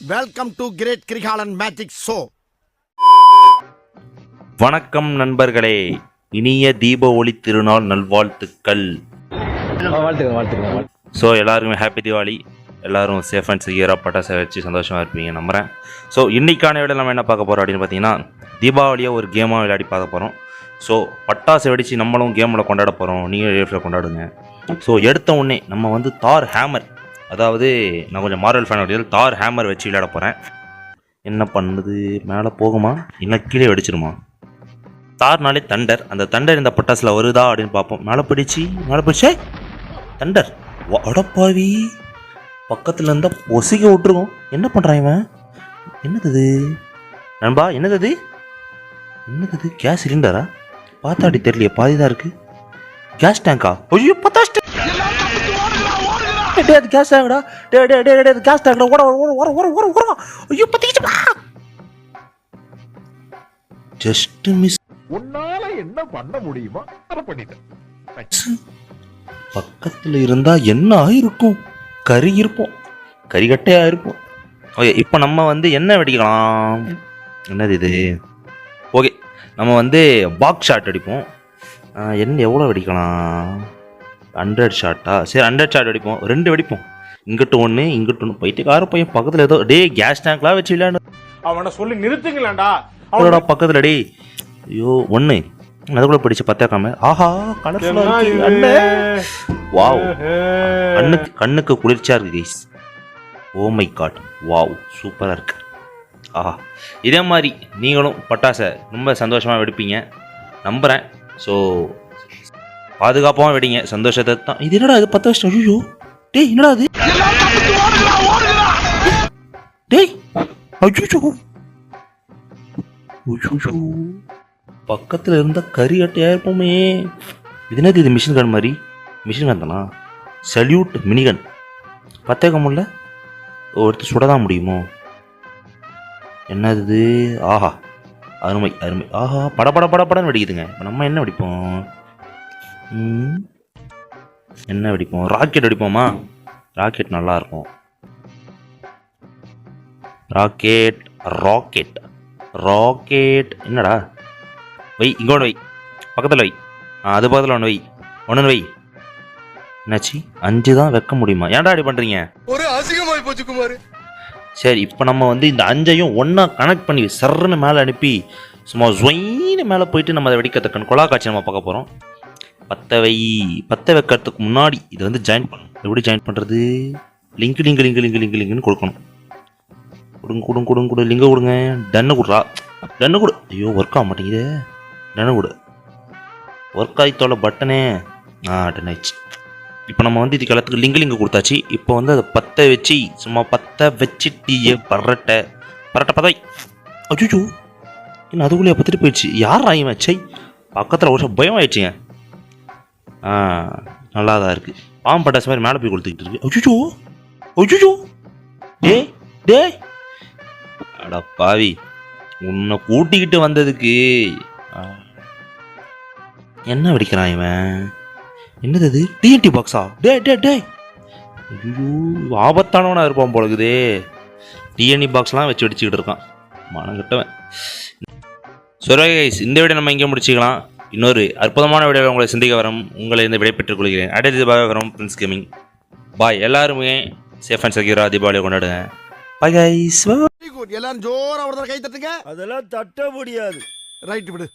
Welcome to great Kirikalan magic show வணக்கம் நண்பர்களே. இனிய தீப ஒளி திருநாள் நல்வாழ்த்துக்கள். வாழ்த்துக்கள் வாழ்த்துக்கள். ஸோ எல்லாருக்குமே ஹாப்பி தீபாவளி எல்லாரும் சேஃப் அண்ட் செக்யூராக பட்டாசை வச்சு சந்தோஷமாக இருப்பீங்க நம்புகிறேன் ஸோ இன்றைக்கான விட நம்ம என்ன பார்க்க போகிறோம் அப்படின்னு பார்த்தீங்கன்னா தீபாவளியை ஒரு கேமாக விளையாடி பார்க்க போகிறோம் ஸோ பட்டாசு வெடித்து நம்மளும் கேமில் கொண்டாட போகிறோம் நீங்கள் லைஃப்பில் கொண்டாடுங்க. ஸோ எடுத்த உடனே நம்ம வந்து தார் ஹேமர் அதாவது நான் கொஞ்சம் மாரல் ஃபேன் உடையது தார் ஹேமர் வச்சு விளையாட போகிறேன் என்ன பண்ணுது? மேலே போகுமா? இல்லை கீழே வெடிச்சிருமா? தார்னாலே தண்டர் அந்த தண்டர் இந்த பட்டாசில் வருதா அப்படின்னு பார்ப்போம். மேலே பிடிச்சி மேலே பிடிச்சே தண்டர் வா- பக்கத்தில் இருந்தால் ஒசிக்க விட்டுருக்கோம் என்ன பண்ணுறான் இவன்? என்னது நண்பா என்னது என்னது கேஸ் சிலிண்டரா பார்த்தாடி தெரியலையே பாதி தான் இருக்குது கேஸ் டேங்கா ஐயோ பத்தாஸ்ட் டே அது கேஸ் டேங்கடா டே டே டே டே கேஸ் டேங்கடா ஓட ஓட ஓட ஓட ஓட ஓட ஐயோ பத்திக்கிச்சு ஜஸ்ட் மிஸ் உன்னால என்ன பண்ண முடியுமா அதை பண்ணிட்டேன் பக்கத்தில் இருந்தா என்ன ஆயிருக்கும் கறி இருப்போம் கறிகட்டையா இருப்போம். ஓகே இப்போ நம்ம வந்து என்ன வெடிக்கலாம். என்னது இது? ஓகே நம்ம வந்து பாக்ஸ் ஷாட் அடிப்போம். என்ன எவ்வளோ வெடிக்கலாம்? ஹண்ட்ரட் ஷாட்டா சரி ஹண்ட்ரட் ஷாட் அடிப்போம் ரெண்டு வெடிப்போம். இங்கிட்டு ஒன்று இங்கிட்டு ஒன்று போயிட்டு கார பையன் பக்கத்தில் ஏதோ டே கேஸ் டேங்க்லாம் வச்சு விளையாடு அவனை சொல்லி நிறுத்துங்களேன்டா. அவனோட பக்கத்தில் டே ஐயோ ஒன்று அதுக்குள்ள பிடிச்ச பத்தாக்காம ஆஹா கலர்ஃபுல்லாக அண்ணே. வாவ் கண்ணுக்கு கண்ணுக்கு குளிர்ச்சியா இருக்கு guys oh my god wow சூப்பராக இருக்கு. ஆஹா. இதே மாதிரி நீங்களும் பட்டாசை ரொம்ப சந்தோஷமாக வெடிப்பீங்க. நம்புகிறேன் ஸோ பாதுகாப்பாகவும் வெடிங்க. சந்தோஷத்தை தான். இது என்னடா இது? பத்து வருஷம். ஐயோ. டேய் என்னடா இது? டேய். ஐயோ. ஐயோ. பக்கத்தில் இருந்த கறி அட்டையாக இருப்போமே. இது என்னது இது? மிஷின் கன் மாதிரி. மிஷின் கன் தானா? Salute minigun. பத்தேக்க முடியல ஒருத்தர் சுடதான் சுட தான் முடியுமோ? என்னது இது? ஆஹா. அருமை அருமை. ஆஹா. பட பட பட படன்னு வெடிக்குதுங்க. நம்ம என்ன வெடிப்போம்? என்ன வெடிப்போம்? ராக்கெட் வெடிப்போமா? ராக்கெட் நல்லா இருக்கும் ராக்கெட் ராக்கெட் ராக்கெட் என்னடா? வை இங்கோட வை. பக்கத்தில் வை. அது பக்கத்தில் ஒன்று வை. ஒன்று வை. என்னாச்சு? அஞ்சு தான் வைக்க முடியுமா? ஏன்டா அப்படி பண்ணுறீங்க ஒரு அசிங்கமாய் போச்சு குமார். சரி இப்போ நம்ம வந்து இந்த அஞ்சையும் ஒன்றா கனெக்ட் பண்ணி சர்ன்னு மேலே அனுப்பி சும்மா ஜொயின்னு மேலே போயிட்டு நம்ம அதை வெடிக்கிறதுக்கு கொலா காட்சி நம்ம பார்க்க போகிறோம் பத்த வை பத்த வைக்கிறதுக்கு முன்னாடி இதை வந்து ஜாயின் பண்ணணும். எப்படி ஜாயின் பண்ணுறது link link link link link லிங்க்னு கொடுக்கணும். கொடுங்க கொடுங்க கொடுங்க கொடு. லிங்க கொடுங்க. டன்னு கொடுறா டன்னு கொடு. ஐயோ ஒர்க் ஆக மாட்டேங்குது. டன்னு கொடு. ஒர்க் ஆகித்தோல பட்டனே ஆ டன் ஆயிடுச்சு. இப்போ நம்ம வந்து இதுக்கு எல்லாத்துக்கும் லிங்க் லிங்க் கொடுத்தாச்சு. இப்போ வந்து அதை பற்ற வச்சு சும்மா பற்ற டீயை பரட்டை பரட்டை பதை அஜுஜோ என்ன அதுக்குள்ளேயே பத்துட்டு போயிடுச்சு. யார் ஆயும் பக்கத்தில் ஒரு பயம் ஆயிடுச்சுங்க நல்லா தான் இருக்குது பாம்பு பட்டாசு மாதிரி மேலே போய் கொடுத்துக்கிட்டு இருக்கு. அச்சுச்சோ அச்சுச்சோ டே டே அடா பாவி உன்னை கூட்டிக்கிட்டு வந்ததுக்கு. என்ன வெடிக்கிறான் இவன்? என்னது அது டிஎன்டி பாக்ஸா டே டே டே ஐயோ ஆபத்தானவனா இருப்பான் போலக்குதே. டிஎன்டி பாக்ஸ்லாம் வச்சு வெடிச்சுக்கிட்டு இருக்கான். மனங்கிட்டவன் சரி கைஸ் இந்த வீடியோ நம்ம இங்கே முடிச்சுக்கலாம். இன்னொரு அற்புதமான வீடியோ உங்களை சிந்திக்க வரும். உங்களை இந்த விடை பெற்றுக் கொள்கிறேன். அடுத்தது பாய் வரும் பிரின்ஸ் கேமிங் பாய் எல்லாருமே சேஃப் அண்ட் செக்யூராக தீபாவளியை கொண்டாடுங்க. பாய் கைஸ் வெரி குட் எல்லாரும் ஜோரா ஒரு தடவை கை தட்டுங்க. அதெல்லாம் தட்ட முடியாது. ரைட் விடு.